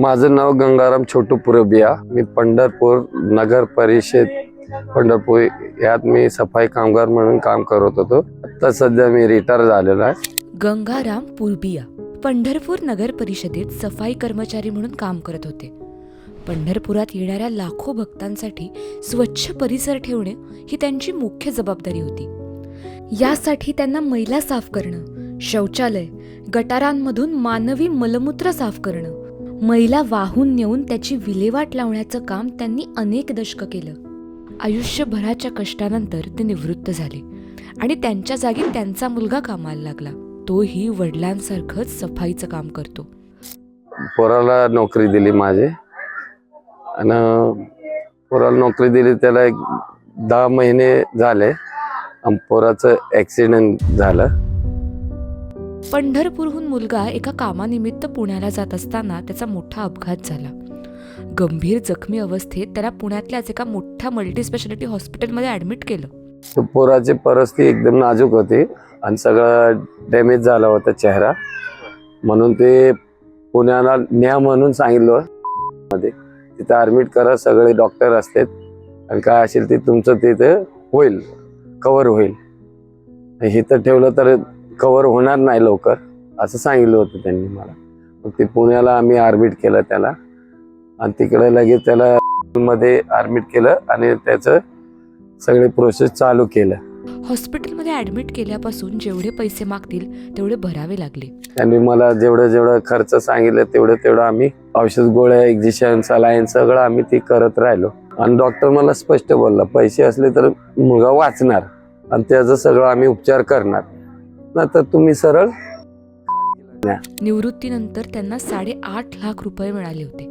माझं नाव गंगाराम छोटू पुरबिया. मी पंढरपूर नगर परिषद पंढरपूर यात मी सफाई कामगार म्हणून काम करत होतो. आता सध्या मी रिटायर झालेलो आहे. गंगाराम पुरबिया पंढरपूर नगर परिषदेत सफाई कर्मचारी म्हणून काम करत होते. पंढरपुरात येणाऱ्या लाखो भक्तांसाठी स्वच्छ परिसर ठेवणे ही त्यांची मुख्य जबाबदारी होती. यासाठी त्यांना मैला साफ करणं शौचालय गटारांमधून मानवी मलमूत्र साफ करणं मैला वाहून नेऊन त्याची विल्हेवाट लावण्याचं काम त्यांनी अनेक दशकं केलं. आयुष्यभराच्या कष्टानंतर ते निवृत्त झाले आणि त्यांच्या जागी त्यांचा मुलगा कामाला लागला. तोही वडिलांसारखंच सफाईचं काम करतो. पोराला नोकरी दिली माझे. आणि पोराला नोकरी दिली त्याला एक दहा महिने झाले. पोराचं ॲक्सिडेंट झालं. पंढरपूरहून मुलगा एका कामानिमित्त पुण्याला जात असताना त्याचा मोठा अपघात झाला. गंभीर जखमी अवस्थेत त्याला पुण्यातल्याच एका मोठ्या मल्टीस्पेशालिटी हॉस्पिटलमध्ये ऍडमिट केलं. पोराची परिस्थिती एकदम नाजूक होती आणि सगळं डॅमेज झाला होता चेहरा. म्हणून ते पुण्याला न्या म्हणून सांगितलं मध्ये तिथं ॲडमिट करा सगळे डॉक्टर असतात आणि काय असेल ते तुमचं तिथे होईल कवर होईल. हे तर ठेवलं तर कवर होणार नाही लवकर असं सांगितलं होतं त्यांनी मला. मग ते पुण्याला आम्ही ॲडमिट केलं त्याला. आणि तिकडे लगेच त्याला मध्ये ॲडमिट केलं आणि त्याचं सगळे प्रोसेस चालू केलं. हॉस्पिटलमध्ये ऍडमिट केल्यापासून जेवढे पैसे मागतील तेवढे भरावे लागले. त्यांनी मला जेवढं जेवढं खर्च सांगितलं तेवढं तेवढं आम्ही औषध गोळ्या एक्झिशन सलाईन सगळं आम्ही ती करत राहिलो. आणि डॉक्टर मला स्पष्ट बोलला पैसे असले तर मुलगा वाचणार आणि त्याचं सगळं आम्ही उपचार करणार. नंतर तुम्ही सरळ निवृत्तीनंतर त्यांना साडेआठ लाख रुपये मिळाले होते.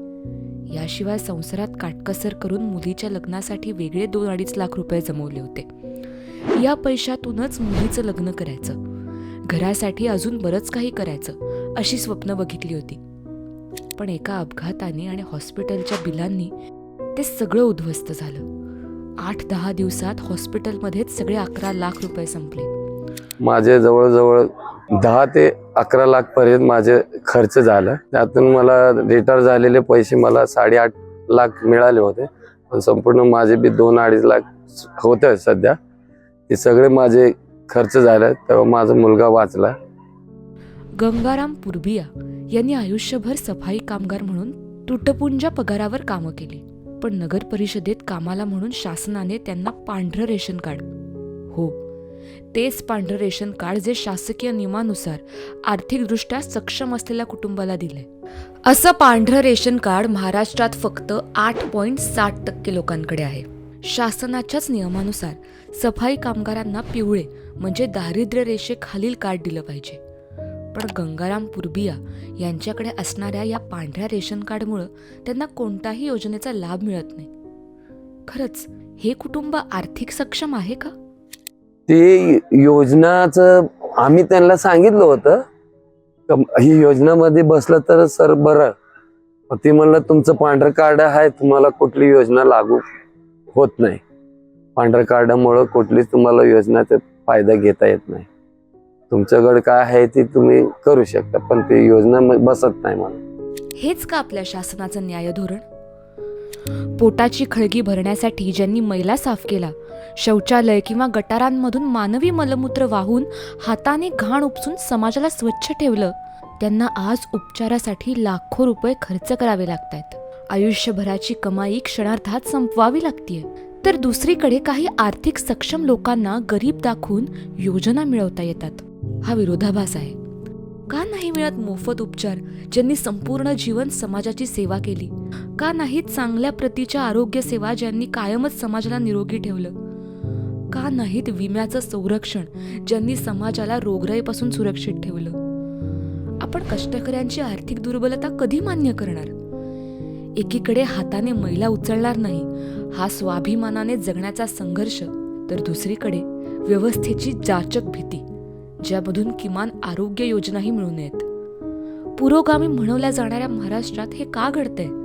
याशिवाय संसारात काटकसर करून मुलीच्या लग्नासाठी वेगळे दोन अडीच लाख रुपये जमवले होते. या पैशातूनच मुलीचं लग्न करायचं. घरासाठी अजून बरंच काही करायचं अशी स्वप्न बघितली होती. पण एका अपघाताने आणि हॉस्पिटलच्या बिलांनी ते सगळं उद्ध्वस्त झालं. आठ दहा दिवसात हॉस्पिटलमध्येच सगळे अकरा लाख रुपये संपले. माझे जवळजवळ दहा ते अकरा लाख पर्यंत माझे खर्च झालं. त्यातून मला रिटायर झालेले पैसे मला साडेआठ लाख मिळाले होते. पण संपूर्ण माझे बी दोन अडीच लाख होते सध्या. ते सगळे माझे खर्च झाले तेव्हा माझा मुलगा वाचला. गंगाराम पुरबिया यांनी आयुष्यभर सफाई कामगार म्हणून तुटपुंजा पगारावर कामं केली. पण नगर परिषदेत कामाला म्हणून शासनाने त्यांना पांढरं रेशन कार्ड. हो तेच पांढरं रेशन कार्ड जे शासकीय नियमानुसार आर्थिकदृष्ट्या सक्षम असलेल्या कुटुंबाला दिले असं पांढरं रेशन कार्ड महाराष्ट्रात फक्त आठ पॉईंट साठ टक्के लोकांकडे आहे. शासनाच्याच नियमानुसार सफाई कामगारांना पिवळे म्हणजे दारिद्र्य रेषेखालील कार्ड दिलं पाहिजे. पण गंगाराम पुरबिया यांच्याकडे असणाऱ्या या पांढऱ्या रेशन कार्डमुळं त्यांना कोणताही योजनेचा लाभ मिळत नाही. खरंच हे कुटुंब आर्थिक सक्षम आहे का? ते योजनाचं आम्ही त्यांना सांगितलं होतं. ही योजनामध्ये बसलं तर सर बरं. ते ती म्हणलं तुमचं पांढरं कार्ड आहे तुम्हाला कुठली योजना लागू होत नाही. पांढरं कार्डामुळं कुठलीच तुम्हाला योजनाचा फायदा घेता येत नाही. तुमच्याकडे काय आहे ती तुम्ही करू शकता पण ती योजना बसत नाही मला हेच का आपल्या शासनाचं न्याय धोरण पोटाची खळगी भरण्यासाठी ज्यांनी मैला साफ केला शौचालय किंवा गटारांमधून मानवी मलमूत्र वाहून हाताने घाण उपसून समाजाला स्वच्छ ठेवलं त्यांना आज उपचारासाठी लाखो रुपये खर्च करावे लागत आयुष्यभराची कमाई क्षणार्धात संपवावी लागतीये. तर दुसरीकडे काही आर्थिक सक्षम लोकांना गरीब दाखवून योजना मिळवता येतात. हा विरोधाभास आहे. का नाही मिळत मोफत उपचार ज्यांनी संपूर्ण जीवन समाजाची सेवा केली? का नाहीत चांगल्या प्रतीच्या आरोग्य सेवा ज्यांनी कायमच समाजाला निरोगी ठेवलं? का नाहीत विम्याचं संरक्षण ज्यांनी समाजाला रोगराईपासून सुरक्षित ठेवलं? आपण कष्टकऱ्यांची आर्थिक दुर्बलता कधी मान्य करणार? एकीकडे हाताने मैला उचलणार नाही हा स्वाभिमानाने जगण्याचा संघर्ष तर दुसरीकडे व्यवस्थेची जाचक भीती ज्यामधून किमान आरोग्य योजनाही मिळू नयेत. पुरोगामी म्हणवल्या जाणाऱ्या महाराष्ट्रात हे का घडतंय?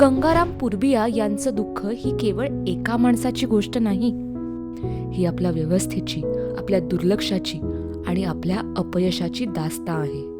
गंगाराम पूर्बिया यांचं दुःख ही केवळ एका माणसाची गोष्ट नाही. ही आपल्या व्यवस्थेची आपल्या दुर्लक्षाची आणि आपल्या अपयशाची दास्ता आहे.